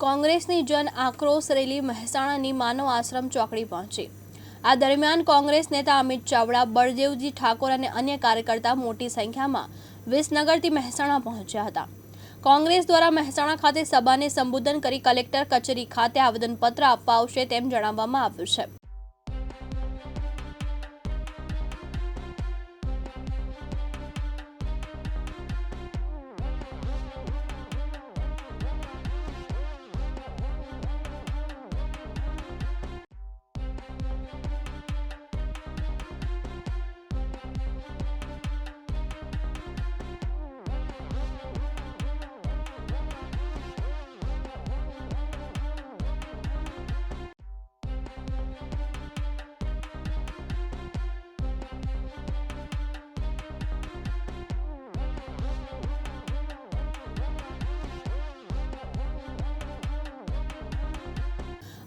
કોંગ્રેસની જન આક્રોશ રેલી મહેસાણાની માનવ આશ્રમ ચોકડી પહોંચી. આ દરમિયાન કોંગ્રેસ નેતા અમિત ચાવડા, બળદેવજી ઠાકોર અને અન્ય કાર્યકર્તા મોટી સંખ્યામાં વિસનગરથી મહેસાણા પહોંચ્યા હતા. કોંગ્રેસ દ્વારા મહેસાણા ખાતે સભાને સંબોધન કરી કલેક્ટર કચેરી ખાતે આવેદનપત્ર આપવા આવશે તેમ જણાવવામાં આવ્યું છે.